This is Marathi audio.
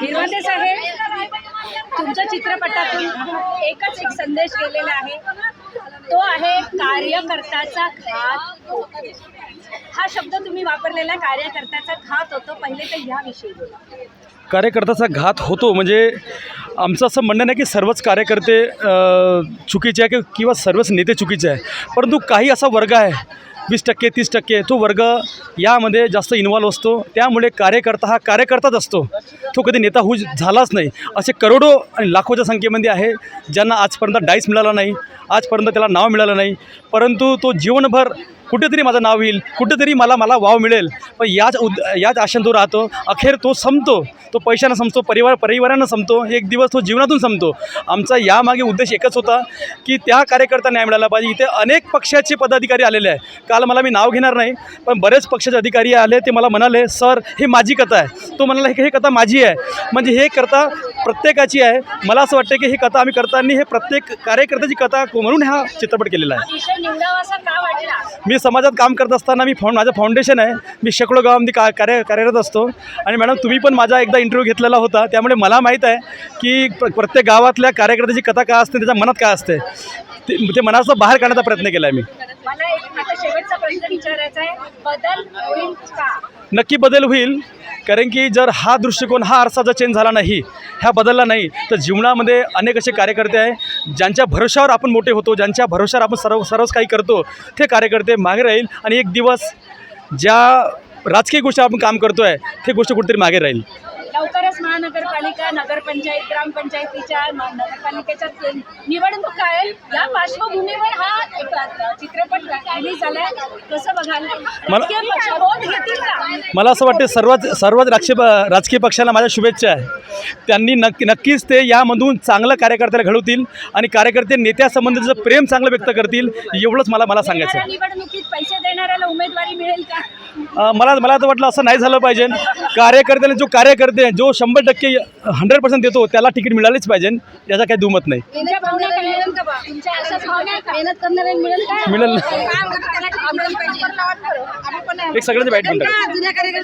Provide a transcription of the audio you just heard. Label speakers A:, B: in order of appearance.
A: हिरवंदे साहेब तुमच्या चित्रपटातून एकच एक संदेश गेलेला आहे. तो आहे कार्यकर्त्याचा घात. हा शब्द तुम्ही वापरलेला कार्यकर्त्याचा घात होतो पहिले तर ह्याविषयी बोला.
B: कार्यकर्त्याचा घात होतो म्हणजे आमचं असं म्हणणं नाही की सर्वच कार्यकर्ते चुकीचे आहे कि- किंवा सर्वच नेते चुकीचे आहे. परंतु काही असा वर्ग आहे वीस टक्के तीस टक्के तो वर्ग यामध्ये जास्त इन्व्हॉल्व असतो. त्यामुळे कार्यकर्ता हा कार्यकर्ताच असतो. तो कधी नेता होऊ झालाच नाही. असे करोडो आणि लाखोच्या संख्येमध्ये आहे ज्यांना आजपर्यंत डाईस मिळाला नाही आजपर्यंत त्याला नाव मिळालं नाही. परंतु तो जीवनभर कुठेतरी माझं नाव येईल कुठेतरी मला मला वाव मिळेल. पण याच उद याच आशेने तो राहतो. अखेर तो संपतो. तो पैशानं संपतो परिवार परिवारानं संपतो. एक दिवस तो जीवनातून संपतो. आमचा यामागे उद्देश एकच होता की त्या कार्यकर्ता न्याय मिळाला पाहिजे. इथे अनेक पक्षाचे पदाधिकारी आलेले आहे काल मला मी नाव घेणार नाही पण बरेच पक्षाचे अधिकारी आले ते मला म्हणाले सर हे माझी कथा आहे. तो म्हणाला हे कथा माझी आहे. म्हणजे हे कथा प्रत्येकाची आहे. मला असं वाटतं की ही कथा आम्ही करताना हे प्रत्येक कार्यकर्त्याची कथा म्हणून हा चित्रपट केलेला आहे. मी समाजात काम करत असताना मी फाउंड माझं फाउंडेशन आहे. मी शेकडो गावामध्ये का कार्य कार्यरत असतो. आणि मॅडम तुम्ही पण माझा एकदा इंटरव्ह्यू घेतलेला होता. त्यामुळे मला माहीत आहे की प्र- प्रत्येक गावातल्या कार्यकर्त्याची कथा काय असते त्याच्या मनात काय असते? ते मनाचं बाहेर काढण्याचा प्रयत्न केला आहे मी.
A: मला एक आता शेवटचा प्रश्न विचारायचा आहे. बदल होईल का?
B: नक्की बदल होईल. कारण की जर हा दृष्टिकोन हा आरसा जर चेंज झाला नाही ह्या बदलला नाही तर जीवनामध्ये अनेक असे कार्यकर्ते आहे ज्यांच्या भरोशावर आपण मोठे होतो ज्यांच्या भरोशावर आपण सर्व सर्वच काही करतो ते कार्यकर्ते मागे राहील आणि एक दिवस ज्या राजकीय गोष्टी आपण काम करतो आहे ते गोष्ट कुठेतरी मागे राहील.
A: लवकरच महानगरपालिका नगरपंचायत ग्रामपंचायतीच्या नगरपालिकेच्या ते- या पार्श्वभूमीवर हा चित्रपट रिलीज झालाय कसं बघाल राजकीय पक्ष घेतील का
B: मला असं वाटते सर्वच सर्वच राजकीय राजकीय पक्षाला माझ्या शुभेच्छा आहे. त्यांनी नक्की नक्कीच ते यामधून चांगलं कार्यकर्त्याला घडवतील आणि कार्यकर्ते नेत्यासंबंधीचं प्रेम चांगलं व्यक्त करतील एवढंच मला मला सांगायचं आहे.
A: निवडणुकीत पैसे देणाऱ्याला उमेदवारी मिळेल का?
B: अ, मला मला तर वाटलं असं नाही झालं पाहिजे. कार्यकर्त्याने जो कार्यकर्ते जो शंभर टक्के हंड्रेड पर्सेंट देतो त्याला तिकीट मिळालीच पाहिजे. याचा काही दुमत नाही.
A: तुमच्या भावना काय मिळेल का बा? तुमच्या अशाच भावना आहे का? मेहनत करणाऱ्याला मिळेल का?
B: मिळेल ना.
A: काय म्हणतात त्याला काम केलं पाहिजे.
B: एक सगळ्यांचे वाईट म्हणतात.
A: जुन्या कार्यकर्त्या